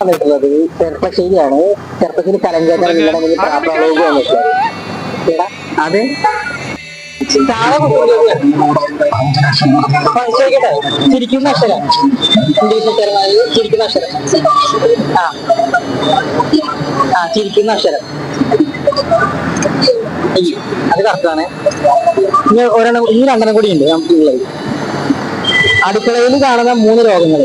വന്നിട്ടുള്ളത്. ചെറുപ്പശ്ശേരിയാണ് ചെറുപ്പശ്ശേരി കലങ്കേറ്റം അത് ചിരിക്കുന്ന അക്ഷരം. ഇംഗ്ലീഷ് അക്ഷരമായി ചിരിക്കുന്ന അക്ഷരം. ആ. ആ ചിരിക്കുന്ന അക്ഷരം. ഈ, അത് കറക്റ്റാണ് ഇനി ഒരെണ്ണം ഇനി രണ്ടെണ്ണം കൂടി ഉണ്ട് നമുക്ക് ഉള്ളത്. അടുക്കളയിൽ കാണുന്ന മൂന്ന് രോഗങ്ങൾ.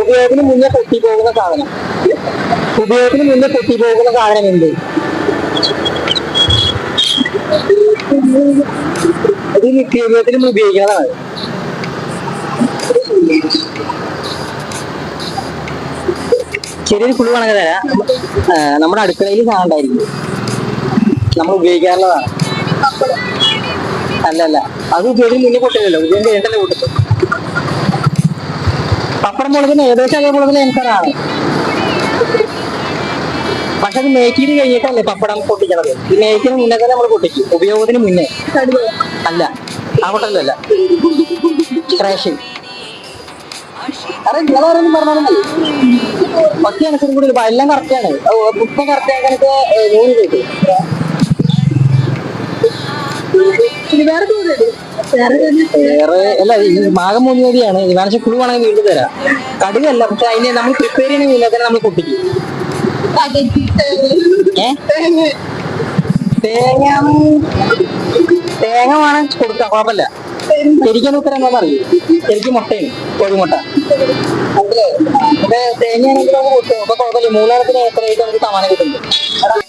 ഉപയോഗത്തിന് മുന്നേ പൊട്ടി പോകുന്ന സാധനം ഉപയോഗത്തിന് മുന്നേ പൊട്ടി പോകുന്ന സാധനം എന്ത് അത് നിത്യോപയോഗത്തിന് ഉപയോഗിക്കുന്നതാണ് ചെറിയൊരു കുളു വേണമെങ്കിൽ തരാം. നമ്മുടെ അടുക്കളയിൽ സാധനം ഉണ്ടായിരിക്കും. നമ്മൾ ഉപയോഗിക്കാറുള്ളതാണ്. അല്ല അല്ല അത് ഉപയോഗം മുന്നേ പൊട്ടില്ലല്ലോ ഉപയോഗം കഴിഞ്ഞിട്ടല്ലേ പൊട്ടും പപ്പടം മുളകിന് ഏകദേശം അതേപോലെ മുളകിന് പക്ഷെ അത് മേക്കിന് കഴിഞ്ഞിട്ടല്ലേ പപ്പടം പൊട്ടിക്കണത്? ഈ മേക്കിന് മുന്നേ തന്നെ നമ്മൾ പൊട്ടിച്ചു ഉപയോഗത്തിന് മുന്നേ. അല്ല ആ പൊട്ടലല്ല ക്രാഷിങ് അതെ നിങ്ങളാരെങ്കിലും പറഞ്ഞാലും ഒറ്റ ആൻസറും കൂടി എല്ലാം കറക്റ്റാണ് ഇപ്പൊ കറക്റ്റ് ആക്കാനൊക്കെ മൂന്ന് കേട്ടു. വേറെ അല്ല ഈ മാകം മൂന്ന് മതിയാണ് ഇവാൻസ് ഫുൾ വേണമെങ്കിൽ വീണ്ടും തരാം. കടുകല്ല പക്ഷെ അതിനെ നമ്മൾ പ്രിപ്പയർ മുന്നേ തന്നെ നമ്മൾ പൊട്ടിക്കും. ഏ? തേങ്ങ. തേങ്ങ വേണം കൊടുക്കാം കുഴപ്പമില്ല. ശരിക്കും ഉത്തരം എന്താ പറയൂ ശരിക്കും മുട്ടയും കോഴിമുട്ട. തേങ്ങയാണെങ്കിൽ നമുക്ക് കൊടുക്കും അപ്പൊ കുഴപ്പമില്ല. മൂന്നാളത്തിന് എത്ര ആയിട്ട് നമുക്ക് സമാനം കിട്ടുന്നുണ്ട്